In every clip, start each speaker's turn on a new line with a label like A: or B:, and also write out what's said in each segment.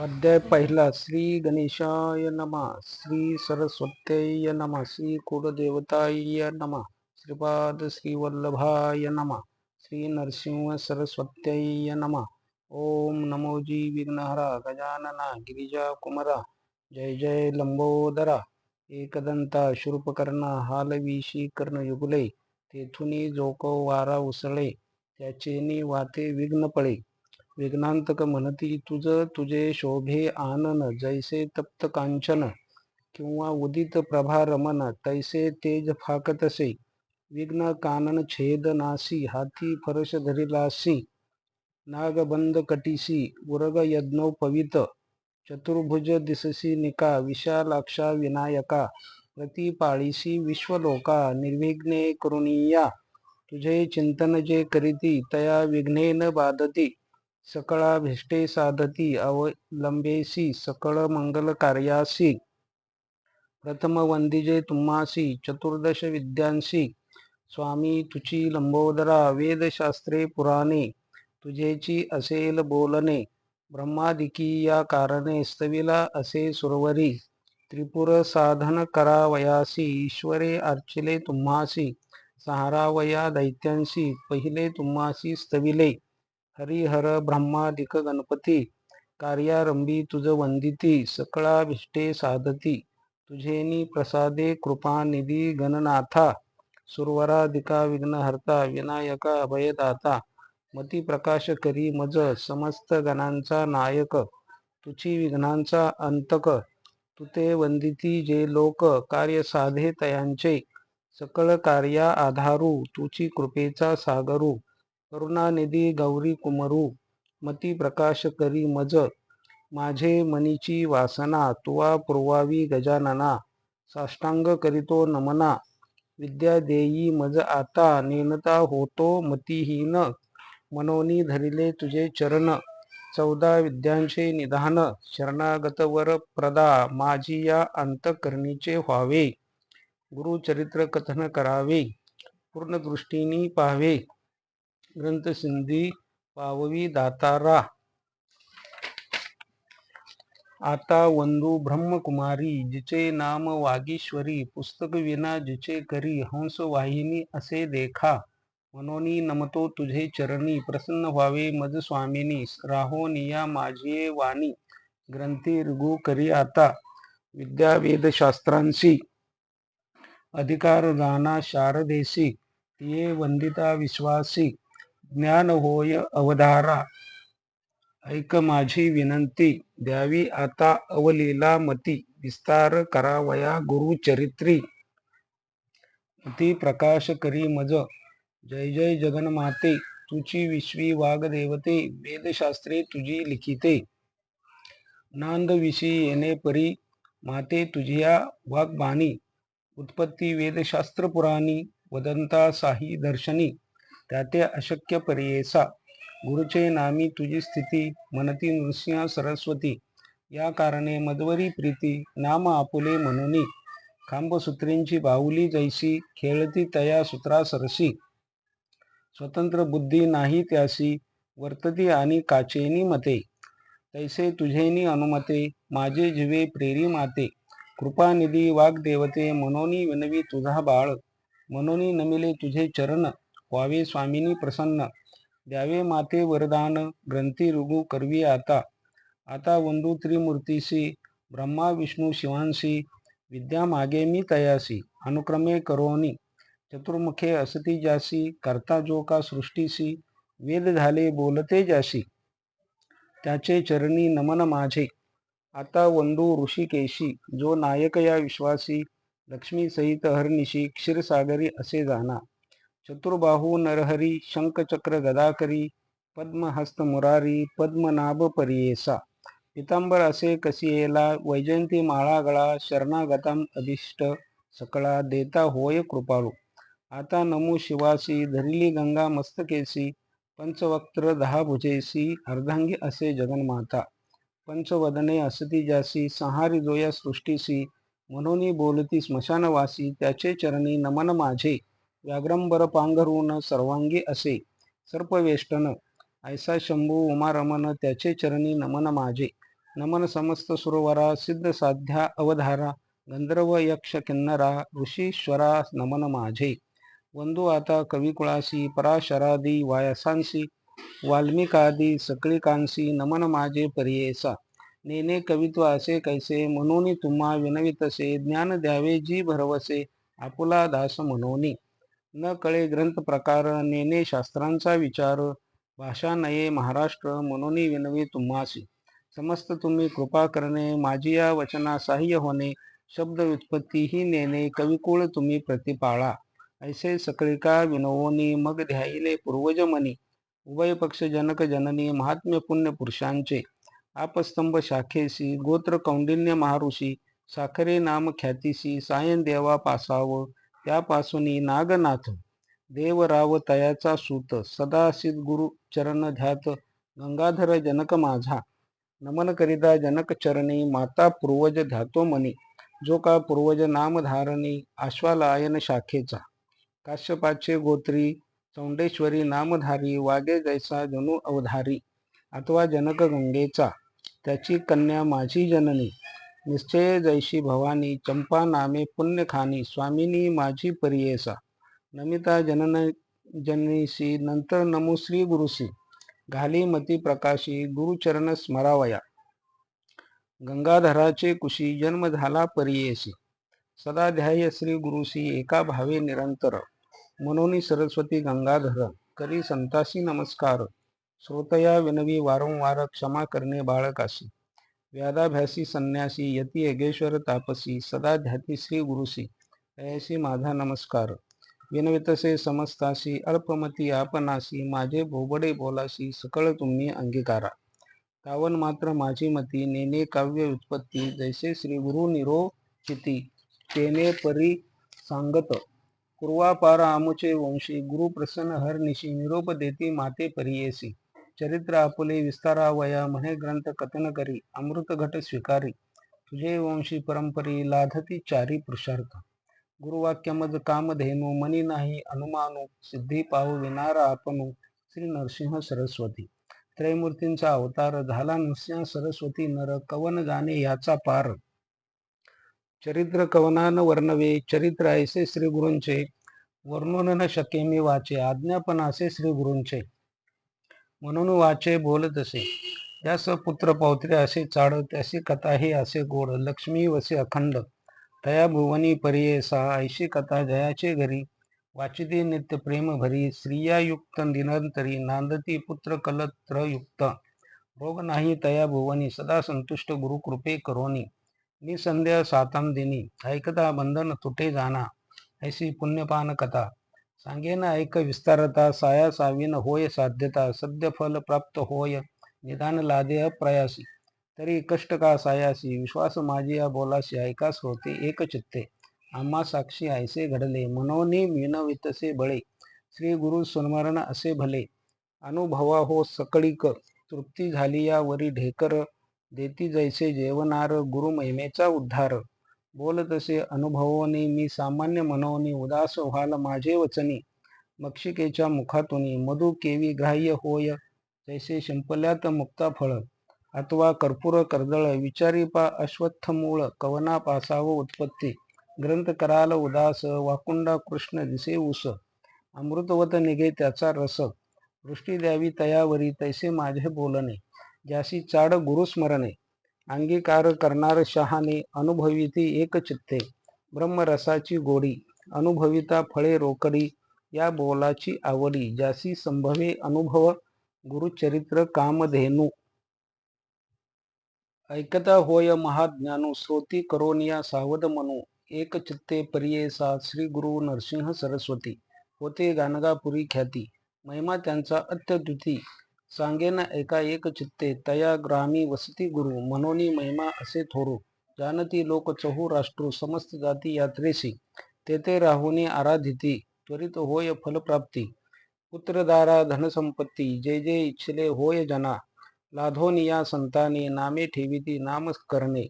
A: अध्याय पहिला श्री गणेशाय नमा श्री सरस्वत्यै नमा श्री कुलदेवताय नमा श्रीपाद श्रीवल्लभाय नमा श्री नरसिंह सरस्वत्यै नमा। ओम नमोजी विघ्नहरा गजानना गिरिजा कुमरा जय जय लंबोदरा। एकदंता शूर्पकर्णा हालविशी कर्णयुगले तेथुनी जोको वारा उसळे त्याचेनी वाते विघ्न पळे। विघ्नांतक म्हणती, तुझ, तुझे शोभे आनन जैसे तप्त कांचन किंवा उदित प्रभा रमन, तैसे तेज फाकतसे विघ्न, कानन, छेद, नासी, हाती फरश धरिलासी नागबंद कटीसी, उरग यज्ञोपवित चतुर्भुज दिससी निका विशालाक्षा विनायका. प्रतिपाळीसी विश्वलोका, निर्विघ्ने करुणीया. तुझे चिंतन जे करीती, तया विघ्नेन बाधती. सकळाभिष्टे साधती अवलंबेसी सकळ मंगल कार्यासी प्रथम वंदिजे तुम्हासी चतुर्दश विद्यांसी स्वामी तुची लंबोदरा वेदशास्त्रे पुराणे तुझेची असेल बोलणे ब्रह्मादिकी या कारणे स्तविला असे सुरवरी त्रिपुर साधन करावयासी ईश्वरे अर्चिले तुम्हासी सहारावया दैत्यांशी पहिले तुम्हासी स्तविले हरिहर ब्रह्मादिक गणपती कार्यारंभी तुझ वंदिती सकळाभिष्टे साधती तुझेनी प्रसादे कृपानिधी गणनाथा सुरवराधिका विघ्नहर्ता विनायका अभयदाता मती प्रकाश करी मज समस्त गणांचा नायक तुची विघ्नांचा अंतक तुते वंदिती जे लोक कार्य साधे तयांचे सकळ कार्या आधारू तुची कृपेचा सागरू करुणानिधी गौरी कुमरू मती प्रकाश करी मज माझे मनीची वासना तुवा पुरवावी गजानना साष्टांग करीतो नमना विद्या देई मज आता नेनता होतो मतीहीन मनोनी धरिले तुझे चरण चौदा विद्यांचे निधान शरणागतवर प्रदा माझी या अंतकरणीचे व्हावे गुरुचरित्र कथन करावे पूर्ण दृष्टीनी पाहावे ग्रंथसिंधी पाववी दातारा। आता वंदू ब्रह्मकुमारी जिचे नाम वागीश्वरी पुस्तक विना जिचे करी हंसवाहिनी असे देखा। मनोनी नमतो तुझे चरणी प्रसन्न व्हावे मज स्वामिनी राहोनिया माझिये वाणी ग्रंथी ऋगू करी आता। विद्या वेदशास्त्रांशी अधिकार जाना शारदेशी तिये वंदिता विश्वासी। ज्ञान होय अवधारा. ऐक माझी विनंती द्यावी आता अवलीला मती. विस्तार करावया गुरुचरित्री. मती प्रकाश करी मज. जय जय जगन्माते. तुची विश्वी वागदेवते वेदशास्त्रे तुझी लिखिते. नांदविशी येणे परी. माते तुझिया वाग्बाणी. उत्पत्ती वेदशास्त्र पुराणी वदंता साही दर्शनी. त्याते अशक्य पर्येसा गुरुचे नामी तुझी स्थिती मनती नृसिंह सरस्वती. या कारणे मदवरी प्रीती नाम आपुले म्हणूनी. खांबसूत्रींची बाहुली जैसी खेळती तया सूत्रा सरसी. स्वतंत्र बुद्धी नाही त्यासी वर्तती आणि काचेनी मते. तैसे तुझेनी अनुमते माझे जीवे प्रेरी माते. कृपानिधी वाग्देवते मनोनी विनवी तुझा बाळ. मनोनी नमिले तुझे चरण. व्हावे स्वामिनी प्रसन्न. द्यावे माते वरदान ग्रंथी ऋगु करवी आता. आता वंदू त्रिमूर्तीशी ब्रह्मा विष्णू शिवांशी विद्या मागे मी तयासी अनुक्रमे करोनी. चतुर्मुखे असती जासी करता जो का सृष्टीसी वेद झाले बोलते जासी. त्याचे चरणी नमन माझे. आता वंदू ऋषिकेशी जो नायक या विश्वासी लक्ष्मी सहित हरनिशी क्षीरसागरी असे जाना. चतुर्बाहू नरहरी शंखचक्र गदाकरी पद्महस्त मुरारी पद्मनाभ परियेसा पितांबर असे कसियेला वैजयंती माळागळा शरणागतम अभिष्ट सकळा देता होय कृपाळू। आता नमो शिवासी धरिली गंगा मस्तकेसी पंचवक्त्र दहा भुजेसी अर्धांगी असे जगन्माता। पंचवदने असती जासी संहारी जोया सृष्टीसी मनोनी बोलती स्मशानवासी त्याचे चरणी नमन माझे। व्याघ्रंबर पांघरून सर्वांगी असे. सर्पवेष्टन ऐसा शंभू उमारमन त्याचे चरणी नमन माझे. नमन समस्त सुरवरा सिद्ध साध्या अवधारा गंधर्व यक्ष किन्नरा ऋषीश्वरा नमन माझे. वंदू आता कविकुळासी पराशरादी वायसांसी वाल्मिकादी सकळिकांसी नमन माझे परियेसा. नेने कवित्व असे कैसे म्हणून तुम्हा विनवितसे ज्ञान द्यावे जी भरवसे आपुला दास म्हणून. न कळे ग्रंथ प्रकार नेने शास्त्रांचा विचार. भाषा नये महाराष्ट्र म्हणून विनवी तुम्हासी समस्त तुम्ही कृपा करणे माझी या वचना सहाय्य होणे शब्द व्युत्पत्ती ही नेणे कविकुळ तुम्ही प्रतिपाळा. ऐसे सकळिका विनवोनी मग ध्याईले पूर्वज मनी उभय पक्ष जनक जननी महात्म्य पुण्य पुरुषांचे. आपस्तंभ शाखेसी गोत्र कौंडिन्य महाऋषी साखरे नाम ख्यातीसी सायन देवा पासाव. त्यापासून नागनाथ देवराव तयाचा सूत सदासिद गुरु चरण ध्यात गंगाधर जनक माझा नमन करिता जनक चरणी माता पूर्वज ध्यातो मनी जो का पूर्वज नामधारणी आश्वालायन शाखेचा काश्यपाचे गोत्री चौंडेश्वरी नामधारी वागे जैसा जणू अवधारी अथवा जनक गंगेचा त्याची कन्या माझी जननी निश्चय जैशी भवानी चंपा नामे पुण्यखानी स्वामिनी माझी परियेसा. नमिता जनन जननीसी नंतर नमो श्री गुरुसी घाली मती प्रकाशी गुरुचरण स्मरावया. गंगाधराचे कुशी जन्म झाला परियेसी. सदा ध्याय श्री गुरुसी एका भावे निरंतर. मनोनी सरस्वती गंगाधर करी संतासी नमस्कार. श्रोतया विनवी वारंवार क्षमा करणे बाळकाशी. व्यादाभ्यासी संन्यासी यती यगेश्वर तापसी सदा ध्याती श्री गुरुसी। ऐसी माझा नमस्कार। विनवितसे समस्तासी अल्पमती आपनासी माझे भोबडे बोलासी सकळ तुम्ही अंगीकारा। तावन मात्र माझी मती नेने काव्य उत्पत्ती जैसे श्री गुरु निरोचिती तेने परी सांगत। पूर्वापार आमुचे वंशी गुरु प्रसन्न हरनिशी निरोप देती माते परियेसी चरित्र आपुले विस्तारावया म्हणे ग्रंथ कथन करी अमृत घट स्वीकारी. तुझे वंशी परंपरी लाधती चारी पुरुषार्थ. गुरुवाक्यमज कामधेनु मनी नाही अनुमानु सिद्धी पाहू विनारा आपणू श्री नरसिंह सरस्वती. त्रयमूर्तींचा अवतार झाला नरसिंह सरस्वती नर कवन जाणे याचा पार. चरित्र कवनान वर्णवे चरित्र ऐसे श्री गुरूंचे. वर्णन न शके मी वाचे आज्ञापन असे श्री गुरूंचे. म्हणून वाचे बोलत असे. यास पुत्र पौत्रे असे चाड त्यासी कथा हे असे गोड लक्ष्मी वसे अखंड. तया भुवनी परियेसा ऐशी कथा जयाचे घरी. वाचिते नित्य प्रेम भरी स्त्रियायुक्त दिनंतरी नांदती पुत्र कलत्रयुक्त. रोग नाही तया भुवनी सदा संतुष्ट गुरु कृपे करोनी. निसंध्या सातम दिनी ऐकता बंधन तुटे जाना. ऐसी पुण्यपान कथा. सांगेन ऐक विस्तारता साया सावीन होय साध्यता सद्य फल प्राप्त होय निदान लादे प्रयासी. तरी कष्ट का सायासी? विश्वास माझी या बोलाशी ऐकास होते एक चित्ते. आम्हा साक्षी ऐसे घडले मनोनी विनवितसे बळे. श्री गुरु सुनमरण असे भले. अनुभवा हो सकळीक तृप्ती झाली या वरी ढेकर. देती जैसे जेवणार गुरु महिमेचा उद्धार. बोल तसे अनुभवोनी मी सामान्य मनोनी उदास व्हाल माझे वचनी. मक्षिकेच्या मुखातून मधु केवी ग्राह्य होय जैसे शिंपल्यात मुक्ता फळ. अथवा कर्पूर कर्दळ विचारी पा अश्वत्थ मूळ कवना पासाव उत्पत्ती. ग्रंथ कराल उदास वाकुंडा कृष्ण दिसे उस अमृतवत निघे त्याचा रस. दृष्टी द्यावी तयावरी तैसे माझे बोलणे ज्यासी चाड गुरुस्मरणे अंगीकार करणार शहाने अनुभविती एक चित्ते. ब्रह्मरसाची गोडी अनुभविता फळे रोकडी या बोलाची आवडी ज्यासी संभवे अनुभव गुरुचरित्र कामधेनू. ऐकता होय महाज्ञानू श्रोती करोनिया सावध मनू. एक चित्ते परियेसा श्री गुरु नरसिंह सरस्वती. होते गानगापुरी ख्याती. महिमा त्यांचा अत्यद्विती सांगेन एका एक चित्ते तया ग्रामी वसती गुरु मनोनी महिमा असे थोरू जानती लोक चहू राष्ट्रू समस्त जाती यात्रेसी तेथे राहुनी आराधिती त्वरित होय फलप्राप्ती पुत्रदारा धनसंपत्ती जे जे इच्छिले होय जना लाधोनिया संतानी नामे ठेविती नाम करणे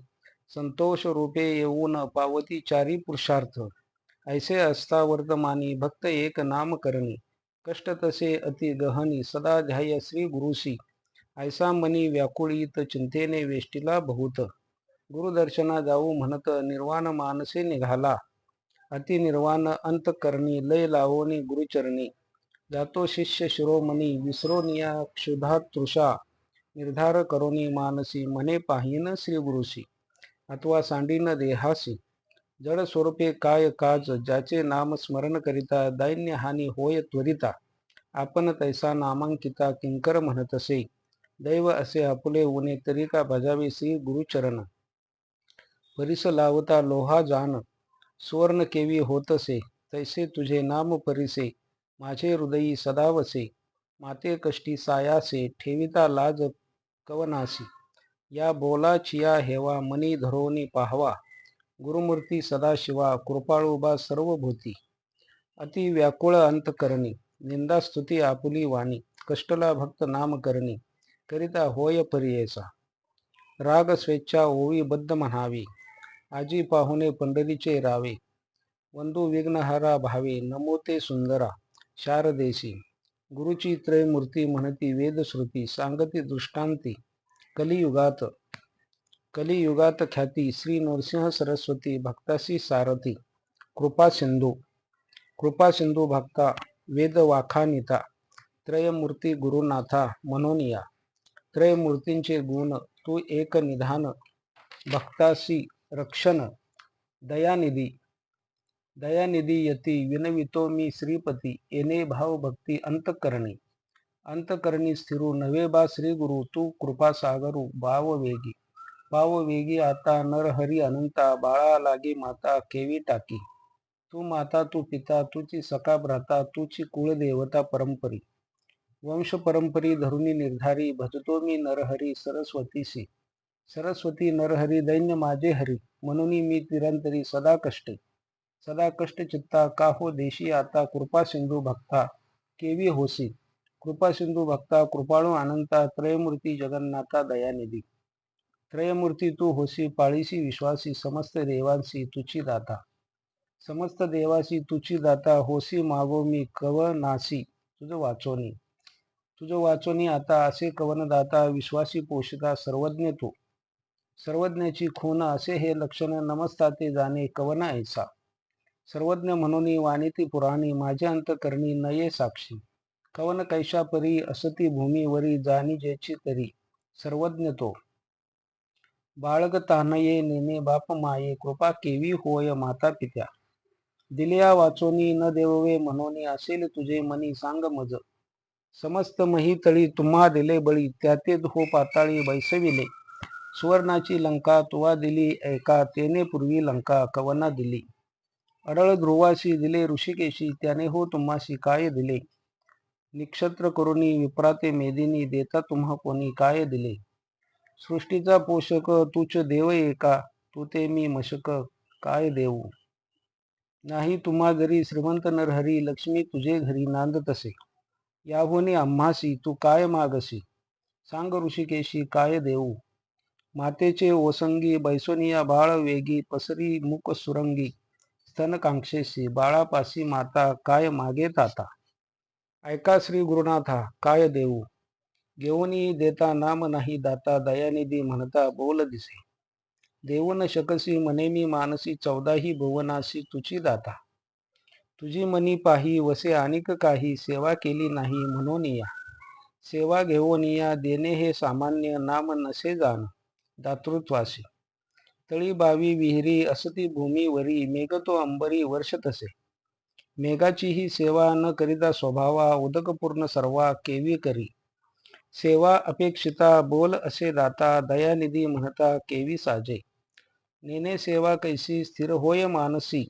A: संतोष रूपे येऊन पावती चारी पुरुषार्थ ऐसे असता वर्तमानी भक्त एक नाम करणे कष्ट तसे अति गहनी सदा ध्याय श्री गुरुसी ऐसा मनी व्याकुळीत चिंतेने वेष्टीला बहुत. गुरुदर्शना जाऊ म्हणत निर्वाण मानसे निघाला. अति निर्वाण अंतकरणी लय लावोनी गुरुचरणी. जातो शिष्य शिरोमणी विसरोनिया क्षुधा तृषा निर्धार करोनी मानसी मने पाहीन श्री गुरुसी अथवा सांडीन देहासी. जड स्वरूपे काय काज ज्याचे नाम स्मरण करिता दैन्य हानी होय त्वरिता. आपण तैसा नामांकिता किंकर म्हणतसे दैव असे आपुले उने तरी का भजावे श्री गुरुचरण. परिस लावता लोहा जान सुवर्ण केवी होतसे तैसे तुझे नाम परिसे. माझे हृदयी सदावसे माते कष्टी सायासे ठेविता लाज कवनासी. या बोलाचिया हेवा मनी धरोनी पाहवा. गुरुमूर्ती सदाशिवा कृपाळूबा सर्वभूती. अति व्याकुळ अंतकरणी निंदा स्तुती आपुली वाणी कष्टला भक्त नाम करणी करिता होय परियेचा राग स्वेच्छा ओवी बद्ध म्हणावी आजी पाहुणे पंढरीचे रावे. वंदू विघ्नहारा भावे नमोते सुंदरा शारदेशी गुरुची त्रयमूर्ती म्हणती वेदश्रुती सांगती दृष्टांती कलियुगात कलियुगात ख्याती श्री नरसिंह सरस्वती भक्ताशी सारथी कृपा सिंधू कृपा सिंधू भक्ता वेद वाखानिता त्रयमूर्ती गुरुनाथा मनोनिया त्रयमूर्तींचे गुण तू एक निधान भक्तासी रक्षण दयानिधी दयानिधी यती विनवितो मी श्रीपती येणे भाव भक्ती अंतकरणी अंतकरणी स्थिरू नवे बा श्री गुरु तू कृपा सागरू भाव वेगी आता नरहरी अनंता बाळा लागे माता केवी टाकी. तू माता तू पिता तुची सका भ्राता तुची कुळदेवता परंपरी. वंश परंपरी धरुणी निर्धारी भजतो मी नरहरी सरस्वतीसी सरस्वती नरहरी दैन्य माझे हरी म्हणून मी तिरंतरी सदा कष्टे. सदा कष्ट चित्ता का हो देशी आता कृपा सिंधू भक्ता केवी होसी. कृपा सिंधू भक्ता कृपाळू अनंता त्रयमूर्ती जगन्नाथा दयानिधी. त्रयमूर्ती तू होसी पाळीसी विश्वासी समस्त देवांसी तुची दाता. समस्त देवासी तुची दाता होसी मागो मी कव नासी तुझं वाचोनी. तुझं वाचोनी आता असे कवनदाता विश्वासी पोषिता सर्वज्ञ तू. सर्वज्ञाची खून असे हे लक्षण नमस्ता ते जाणे कवन ऐसा. सर्वज्ञ म्हणून वाणीती पुराणी माझ्या अंतकरणी नये साक्षी. कवन कैशापरी असती भूमीवरी जाणी जेची तरी. सर्वज्ञ तो. बाळग तानये नेने बाप माये कृपा केवी होय माता पित्या. दिल्या वाचोनी न देववे म्हणून असेल तुझे मनी सांग मज. समस्त मही तळी तुम्हा दिले बळी त्याते हो पाताळी बैसविले. सुवर्णाची लंका तुवा दिली ऐका तेने पूर्वी लंका कवना दिली. अडळ ध्रुवाशी दिले ऋषिकेशी त्याने हो तुम्हाशी काय दिले? निक्षत्र करुणी विप्राते मेदिनी देता तुम्हा कोणी काय दिले? सृष्टीचा पोषक तुच देव एका तू ते मी मशक काय देऊ? नाही तुम्हा जरी श्रीमंत नरहरी लक्ष्मी तुझे घरी नांद तसे याहुनी आम्हासी तू काय मागसी? सांग ऋषिकेशी काय देऊ? मातेचे ओसंगी बैसोनिया बाळ वेगी पसरी मुक सुरंगी. स्तनकांक्षेशी बाळापासी माता काय मागे ताता? ऐका श्री गुरुनाथा काय देऊ? घेऊनी देता नाम नाही दाता दयानिधी म्हणता बोल दिसे. देऊन न शकसी मने मी मानसी चौदाही भुवनाशी तुझी दाता. तुझी मनी पाही वसे अनिक काही सेवा केली नाही म्हणून या. सेवा घेऊन या देणे हे सामान्य नाम नसे जाण दातृत्वासी. तळी बावी विहिरी असती भूमीवरी मेघतो अंबरी वर्ष तसे. मेघाची ही सेवा न करिता स्वभावा उदकपूर्ण सर्वा केवी करी. सेवा अपेक्षिता बोल असे दाता दयानिधी म्हणता केवी साजे. नेने सेवा कैसी स्थिर होय मानसी.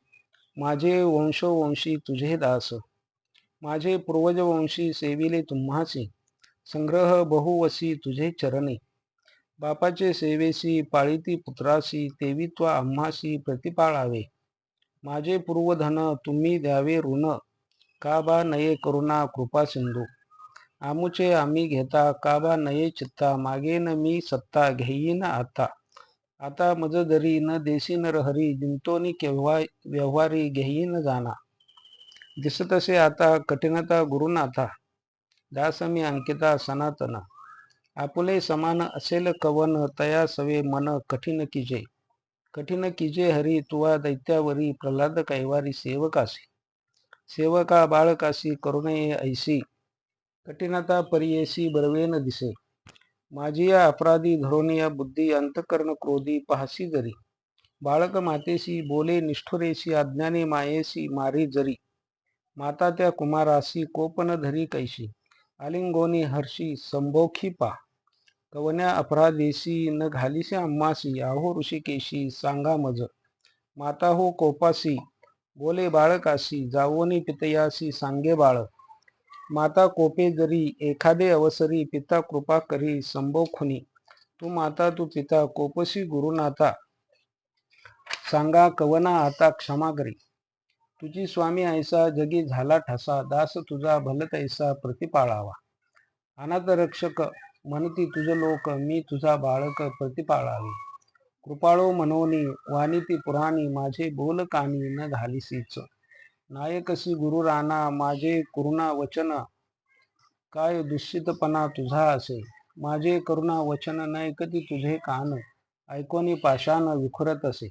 A: माझे वंशोवंशी तुझे दास. माझे पूर्वजवंशी सेविले तुम्हासी. संग्रह बहुवसी तुझे चरणी. बापाचे सेवेसी पाळीती पुत्रासी तेवी आम्हासी प्रतिपाळावे. माझे पूर्वधन तुम्ही द्यावे ऋण. का बा नये करुणा कृपा सिंधू. आमुचे आम्ही घेता का बा नये चित्ता मागेन मी सत्ता घेईन आता. आता मज दरी न देसी न रहरी जिंतोनी केव्हा व्यवहारी घेईन जाना. दिसतसे आता कठीणता गुरुनाथा दास मी अंकिता सनातना. आपुले समान असेल कवन तया सवे मन कठीण किजे. कठीण किजे हरी तुवा दैत्यावरी प्रल्हाद कैवारी सेवकासी. सेवका बाळकासी करुणे ऐसी. कठीणता परियेसी बरवेन दिसे. माझी या अपराधी धरोनिया बुद्धी अंतकर्ण क्रोधी पाहसी जरी. बाळक मातेसी बोले निष्ठुरेसी अज्ञानी मायेसी मारी जरी. माता त्या कुमारासी कोपन धरी कैशी. आलिंगोनी हर्षी संभोखी पा. कवन्या अपराधेसी न घालिसे अम्मासी आहो ऋषिकेशी सांगा मज. माता हो कोपासी बोले बाळकासी जावोनी पितयासी सांगे बाळ. माता कोपे जरी एखादे अवसरी पिता कृपा करी संभव खुनी. तू माता तू पिता कोपसी गुरुनाथा सांगा कवना आता क्षमा करी. तुझी स्वामी ऐसा जगी झाला ठसा. दास तुझा भलतैसा प्रतिपाळावा. अनाथ रक्षक म्हणती तुझ लोक मी तुझा बाळक प्रतिपाळावे. कृपाळो मनोनी वानिती पुराणी माझे बोल कानी न घालीसीच नायकसी गुरु राणा माझे करुणा वचन काय दुश्चितपणा तुझा असे? माझे करुणा वचन नाही कधी तुझे कान ऐकोनी पाषाण विखुरत असे.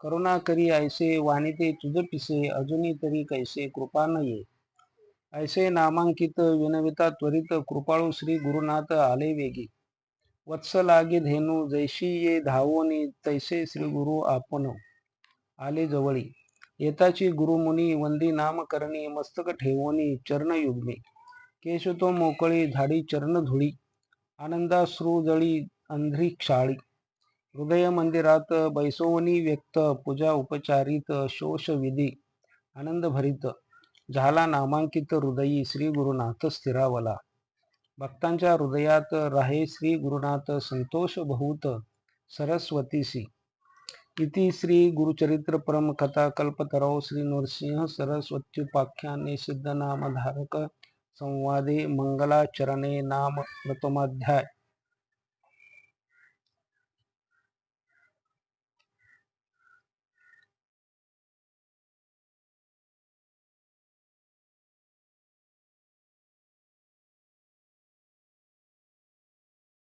A: करुणा करी ऐसे वाणिते तुझ पिसे अजूनी तरी कैसे कृपा न ये? ऐसे नामांकित विनविता त्वरित कृपाळू श्री गुरुनाथ आले वेगी. वत्स लागे धेनू जैशी ये धावोनी तैसे श्री गुरु आपण आले जवळी. येताची गुरुमुनी वंदी नामकरणी मस्तक ठेवोनी चरणयुग्मी. केशतो मोकळी झाडी चरणधुळी. आनंदाश्रू जळी अंध्री क्षाळी. हृदय मंदिरात बैसोवनी व्यक्त पूजा उपचारित शोष विधी आनंद भरित. झाला नामांकित हृदयी श्री गुरुनाथ स्थिरावला. भक्तांच्या हृदयात राहे श्री गुरुनाथ संतोष बहुत. सरस्वतीसी इति श्री गुरुचरित्र परम कथा कल्पतरौ श्री नृसिंह सरस्वत्युपाख्याने सिद्धनामधारक संवादे मंगलाचरणे नाम प्रथमाध्याय।